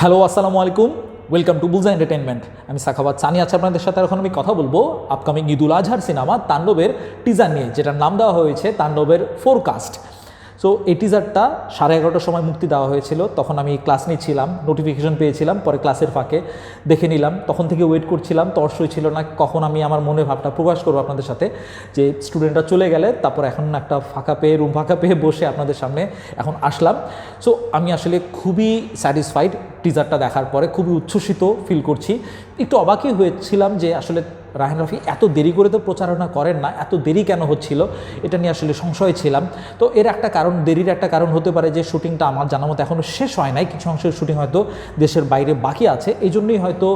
Hello আসসালামু আলাইকুম। Welcome to বুলজা entertainment আমি সাখাবাদ সানি আছি আপনাদের সাথে এখন আমি কথা বলব আপকামিং ঈদুল আজহার সিনেমা তাণ্ডবের টিজার নিয়ে, যেটার নাম দেওয়া হয়েছে তাণ্ডবের ফোরকাস্ট সো এই টিজারটা সাড়ে এগারোটার সময় মুক্তি দেওয়া হয়েছিল। তখন আমি ক্লাস নিচ্ছিলাম নোটিফিকেশন পেয়েছিলাম, পরে ক্লাসের ফাঁকে দেখে নিলাম। তখন থেকে ওয়েট করছিলাম, তর্সই ছিল না, কখন আমি আমার মনে ভাবটা প্রকাশ করব আপনাদের সাথে, যে স্টুডেন্টরা চলে গেলে, তারপর এখন একটা ফাঁকা পেয়ে রুম ফাঁকা পেয়ে বসে আপনাদের সামনে এখন আসলাম। সো আমি আসলে খুবই স্যাটিসফাইড টিজারটা দেখার পরে, খুবই উচ্ছ্বসিত ফিল করছি। একটু অবাকই হয়েছিলাম যে আসলে রাহেন রফি, এত দেরি করে তো প্রচারণা করেন না, এত দেরি কেন হচ্ছিল, এটা নিয়ে আসলে সংশয় ছিলাম। তো এর একটা কারণ, দেরির একটা কারণ হতে পারে যে শুটিংটা আমার জানা মতো এখনও শেষ হয় নাই, কিছু অংশের শুটিং হয়তো দেশের বাইরে বাকি আছে, এই জন্যই হয়তো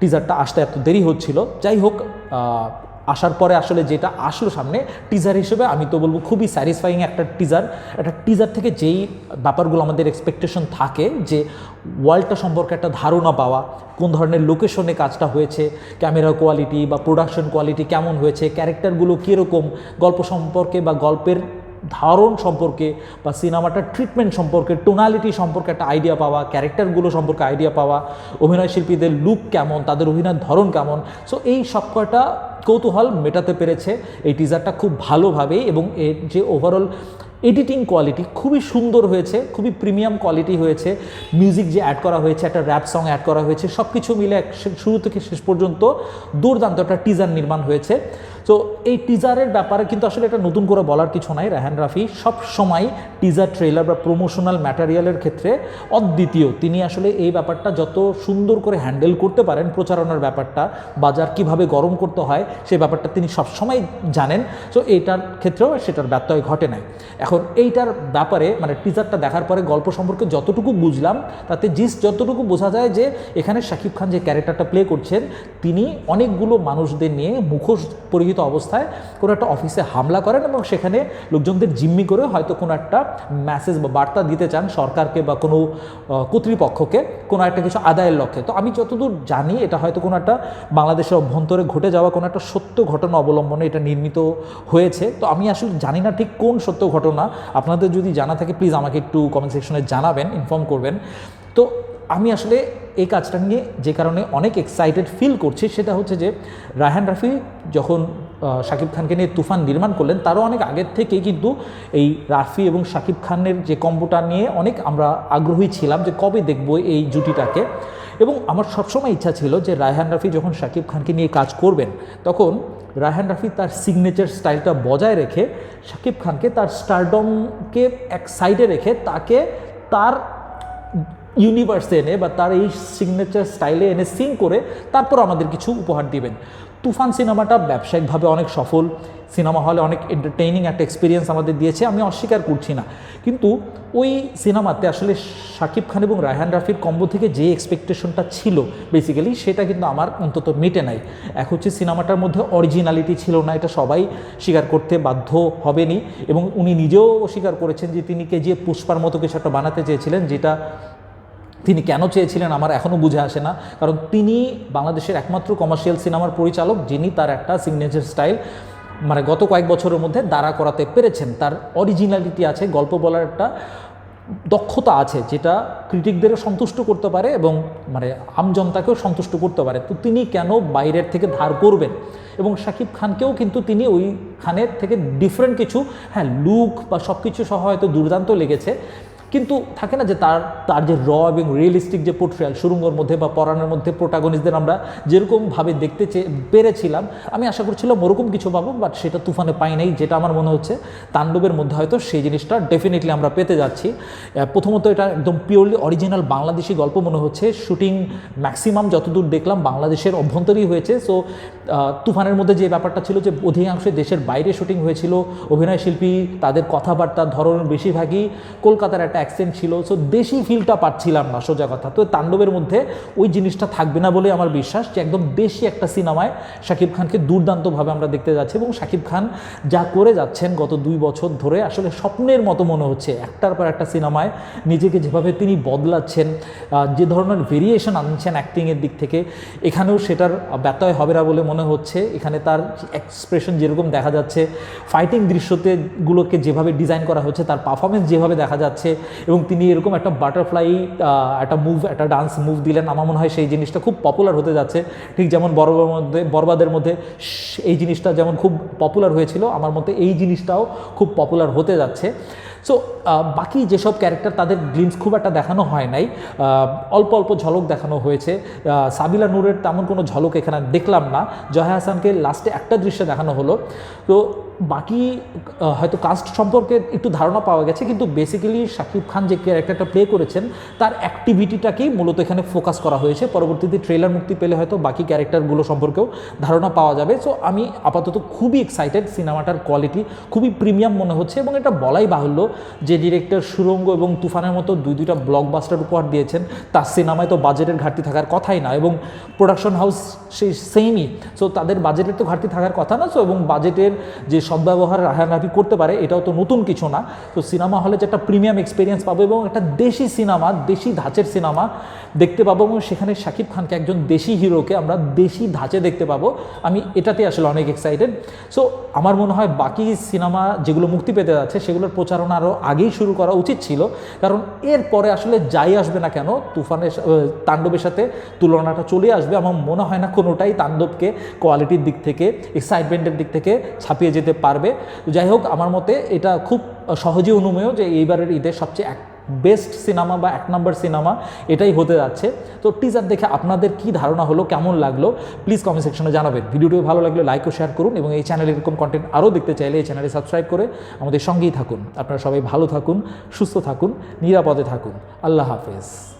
টিজারটা আসতে এত দেরি হচ্ছিল। যাই হোক আসার পরে আসলে যেটা আসলো সামনে টিজার হিসেবে আমি তো বলব খুবই স্যাটিসফাইং একটা টিজার একটা টিজার থেকে যেই ব্যাপারগুলো আমাদের এক্সপেকটেশন থাকে যে ওয়ার্ল্ডটা সম্পর্কে একটা ধারণা পাওয়া, কোন ধরনের লোকেশনে কাজটা হয়েছে ক্যামেরা কোয়ালিটি বা প্রোডাকশন কোয়ালিটি কেমন হয়েছে ক্যারেক্টারগুলো কীরকম, গল্প সম্পর্কে বা গল্পের ধারণ সম্পর্কে বা সিনেমাটার ট্রিটমেন্ট সম্পর্কে টোনালিটি সম্পর্কে একটা আইডিয়া পাওয়া ক্যারেক্টারগুলো সম্পর্কে আইডিয়া পাওয়া, অভিনয় শিল্পীদের লুক কেমন, তাদের অভিনয়ের ধরন কেমন। সো এই সব কটা কৌতূহল মেটাতে পেরেছে এই টিজারটা খুব ভালোভাবেই এবং এর যে ওভারঅল এডিটিং কোয়ালিটি খুবই সুন্দর হয়েছে, খুবই প্রিমিয়াম কোয়ালিটি হয়েছে। মিউজিক যে অ্যাড করা হয়েছে, একটা র্যাপ সং অ্যাড করা হয়েছে সব কিছু মিলে শুরু থেকে শেষ পর্যন্ত দুর্দান্ত একটা টিজার নির্মাণ হয়েছে। তো এই টিজারের ব্যাপারে কিন্তু আসলে এটা নতুন করে বলার কিছু নাই রাহান রাফি। সব সময় টিজার ট্রেলার বা প্রমোশনাল ম্যাটেরিয়ালের ক্ষেত্রে অদ্বিতীয়। তিনি আসলে এই ব্যাপারটা যত সুন্দর করে হ্যান্ডেল করতে পারেন প্রচারণার ব্যাপারটা, বাজার কীভাবে গরম করতে হয় সেই ব্যাপারটা তিনি সবসময় জানেন। তো এটার ক্ষেত্রেও সেটার ব্যত্যয় ঘটে নাই। এখন এইটার ব্যাপারে মানে টিজারটা দেখার পরে গল্প সম্পর্কে যতটুকু বুঝলাম, তাতে জিস যতটুকু বোঝা যায় যে এখানে শাকিব খান যে ক্যারেক্টারটা প্লে করছেন, তিনি অনেকগুলো মানুষদের নিয়ে মুখোশ পরিহিত অবস্থায় কোনো একটা অফিসে হামলা করেন এবং সেখানে লোকজনদের জিম্মি করে হয়তো কোনো একটা মেসেজ বা বার্তা দিতে চান সরকারকে বা কোনো কর্তৃপক্ষকে কোনো একটা কিছু আদায়ের লক্ষ্যে। তো আমি যতদূর জানি এটা হয়তো কোনো একটা বাংলাদেশের অভ্যন্তরে ঘটে যাওয়া কোনো একটা সত্য ঘটনা অবলম্বনে এটা নির্মিত হয়েছে। তো আমি আসলে জানি না ঠিক কোন সত্য ঘটনা আপনাদের যদি জানা থাকে প্লিজ আমাকে একটু কমেন্ট সেকশনে জানাবেন ইনফর্ম করবেন। তো আমি আসলে এই কাজটা নিয়ে যে কারণে অনেক এক্সাইটেড ফিল করছি, সেটা হচ্ছে যে রায়হান রাফি যখন শাকিব খানকে নিয়ে তুফান নির্মাণ করলেন, তারও অনেক আগের থেকেই কিন্তু এই রাফি এবং শাকিব খানের যে কম্বোটা নিয়ে অনেক আমরা আগ্রহী ছিলাম যে কবে দেখব এই জুটিটাকে। এবং আমার সবসময় ইচ্ছা ছিল যে রায়হান রাফি যখন শাকিব খানকে নিয়ে কাজ করবেন, তখন রায়হান রাফি তার সিগনেচার স্টাইলটা বজায় রেখে, শাকিব খানকে তার স্টারডমকে এক সাইডে রেখে তাকে তার ইউনিভার্সে এনে বা তার এই সিগনেচার স্টাইলে এনে সিং করে তারপর আমাদের কিছু উপহার দিবেন। তুফান সিনেমাটা ব্যবসায়িকভাবে অনেক সফল, সিনেমা হলে অনেক এন্টারটেইনিং একটা এক্সপিরিয়েন্স আমাদের দিয়েছে, আমি অস্বীকার করছি না। কিন্তু ওই সিনেমাতে আসলে শাকিব খান এবং রায়হান রাফির কম্বো থেকে যে এক্সপেকটেশনটা ছিল বেসিক্যালি সেটা কিন্তু আমার অন্তত মেটে নাই। এক হচ্ছে সিনেমাটার মধ্যে অরিজিনালিটি ছিল না, এটা সবাই স্বীকার করতে বাধ্য হবেনি এবং উনি নিজেও স্বীকার করেছেন যে তিনি যে পুষ্পার মতো কিছু একটা বানাতে চেয়েছিলেন, যেটা তিনি কেন চেয়েছিলেন আমার এখনও বুঝে আসে না। কারণ তিনি বাংলাদেশের একমাত্র কমার্শিয়াল সিনেমার পরিচালক, যিনি তার একটা সিগনেচার স্টাইল মানে গত কয়েক বছরের মধ্যে দাঁড়া করাতে পেরেছেন। তার অরিজিনালিটি আছে, গল্প বলার একটা দক্ষতা আছে, যেটা ক্রিটিকদেরও সন্তুষ্ট করতে পারে এবং মানে আমজনতাকেও সন্তুষ্ট করতে পারে। তো তিনি কেন বাইরের থেকে ধার করবেন? এবং শাকিব খানকেও কিন্তু তিনি ওইখানের থেকে ডিফারেন্ট কিছু হ্যাঁ লুক বা সব কিছু সহ হয়তো দুর্দান্ত লেগেছে। কিন্তু থাকে না যে তার তার যে র এবং রিয়েলিস্টিক যে পোর্ট্রিয়াল সুরঙ্গর মধ্যে বা পরাণের মধ্যে প্রোটাগনিস্টদের আমরা যেরকমভাবে দেখতে চে, পেরেছিলাম, আমি আশা করছিলাম ওরকম কিছু পাবো বাট সেটা তুফানে পাই নাই, যেটা আমার মনে হচ্ছে তাণ্ডবের মধ্যে হয়তো সেই জিনিসটা ডেফিনেটলি আমরা পেতে যাচ্ছি। প্রথমত এটা একদম পিওরলি অরিজিনাল বাংলাদেশি গল্প মনে হচ্ছে শুটিং ম্যাক্সিমাম যতদূর দেখলাম বাংলাদেশের অভ্যন্তরেই হয়েছে সো তুফানের মধ্যে যে ব্যাপারটা ছিল যে অধিকাংশ দেশের বাইরে শুটিং হয়েছিল, অভিনয় শিল্পী, তাদের কথাবার্তার ধরন বেশিরভাগই কলকাতার একটা অ্যাকসেন্ট ছিল সো দেশি ফিলটা পাচ্ছিলাম না, সোজা কথা। তো তাণ্ডবের মধ্যে ওই জিনিসটা থাকবে না বলে আমার বিশ্বাস যে একদম দেশি একটা সিনেমায় শাকিব খানকে দুর্দান্তভাবে আমরা দেখতে যাচ্ছি এবং শাকিব খান যা করে যাচ্ছেন গত দুই বছর ধরে আসলে স্বপ্নের মতো মনে হচ্ছে। একটার পর একটা সিনেমায় নিজেকে যেভাবে তিনি বদলাচ্ছেন যে ধরনের ভেরিয়েশন আনছেন অ্যাক্টিংয়ের দিক থেকে, এখানেও সেটার ব্যত্যয় হবে না বলে মনে হচ্ছে। এখানে তার এক্সপ্রেশন যেরকম দেখা যাচ্ছে ফাইটিং দৃশ্যতে গুলোকে যেভাবে ডিজাইন করা হচ্ছে, তার পারফরমেন্স যেভাবে দেখা যাচ্ছে এবং তিনি এরকম একটা বাটারফ্লাই একটা মুভ একটা ডান্স মুভ দিলেন। আমার মনে হয় সেই জিনিসটা খুব পপুলার হতে যাচ্ছে। ঠিক যেমন বরবার মধ্যে বরবাদের মধ্যে এই জিনিসটা যেমন খুব পপুলার হয়েছিল, আমার মতে এই জিনিসটাও খুব পপুলার হতে যাচ্ছে। সো বাকি যেসব ক্যারেক্টার তাদের গ্লিমস খুব একটা দেখানো হয় নাই অল্প অল্প ঝলক দেখানো হয়েছে। সাবিলা নূরের তেমন কোনো ঝলক এখানে দেখলাম না। জয়া হাসানকে লাস্টে একটা দৃশ্যে দেখানো হলো। তো বাকি হয়তো কাস্ট সম্পর্কে একটু ধারণা পাওয়া গেছে, কিন্তু বেসিক্যালি শাকিব খান যে ক্যারেক্টারটা প্লে করেছেন, তার অ্যাক্টিভিটিটাকেই মূলত এখানে ফোকাস করা হয়েছে। পরবর্তীতে ট্রেলার মুক্তি পেলে হয়তো বাকি ক্যারেক্টারগুলো সম্পর্কেও ধারণা পাওয়া যাবে। সো আমি আপাতত খুবই এক্সাইটেড সিনেমাটার কোয়ালিটি খুবই প্রিমিয়াম মনে হচ্ছে এবং এটা বলাই বাহুল্য যে ডিরেক্টর সুরঙ্গ এবং তুফানের মতো দুই দুইটা ব্লকবাস্টার উপহার দিয়েছেন, তার সিনেমায় তো বাজেটের ঘাটতি থাকার কথাই না এবং প্রোডাকশন হাউস সেই সেমই সো তাদের বাজেটের তো ঘাটতি থাকার কথা না সো এবং বাজেটের যে সদ্ব্যবহার রাহানাভি করতে পারে, এটাও তো নতুন কিছু না। তো সিনেমা হলে যে একটা প্রিমিয়াম এক্সপিরিয়েন্স পাবো এবং একটা দেশি সিনেমা দেশি ধাঁচের সিনেমা দেখতে পাবো এবং সেখানে শাকিব খানকে একজন দেশি হিরোকে আমরা দেশি ধাঁচে দেখতে পাবো। আমি এটাতে আসলে অনেক এক্সাইটেড সো আমার মনে হয় বাকি সিনেমা যেগুলো মুক্তি পেতে যাচ্ছে, সেগুলোর প্রচারণা আরও আগেই শুরু করা উচিত ছিল। কারণ এরপরে আসলে যাই আসবে না কেন, তুফানের তাণ্ডবের সাথে তুলনাটা চলে আসবে। আমার মনে হয় না কোনোটাই তাণ্ডবকে কোয়ালিটির দিক থেকে, এক্সাইটমেন্টের দিক থেকে ছাপিয়ে যেতে পারবে। যাই হোক, আমার মতে এটা খুব সহজে অনুমেয় যে এইবারের ঈদের সবচেয়ে বেস্ট সিনেমা বা এক নম্বর সিনেমা এটাই হতে যাচ্ছে। তো টিজার দেখে আপনাদের কি ধারণা হলো, কেমন লাগল প্লিজ কমেন্ট সেকশনে জানাবেন। ভিডিওটি ভালো লাগলে লাইক ও শেয়ার করুন এবং এই চ্যানেলে এরকম কন্টেন্ট আরও দেখতে চাইলে এই চ্যানেলে সাবস্ক্রাইব করে আমাদের সঙ্গেই থাকুন। আপনারা সবাই ভালো থাকুন, সুস্থ থাকুন, নিরাপদে থাকুন। আল্লাহ হাফেজ।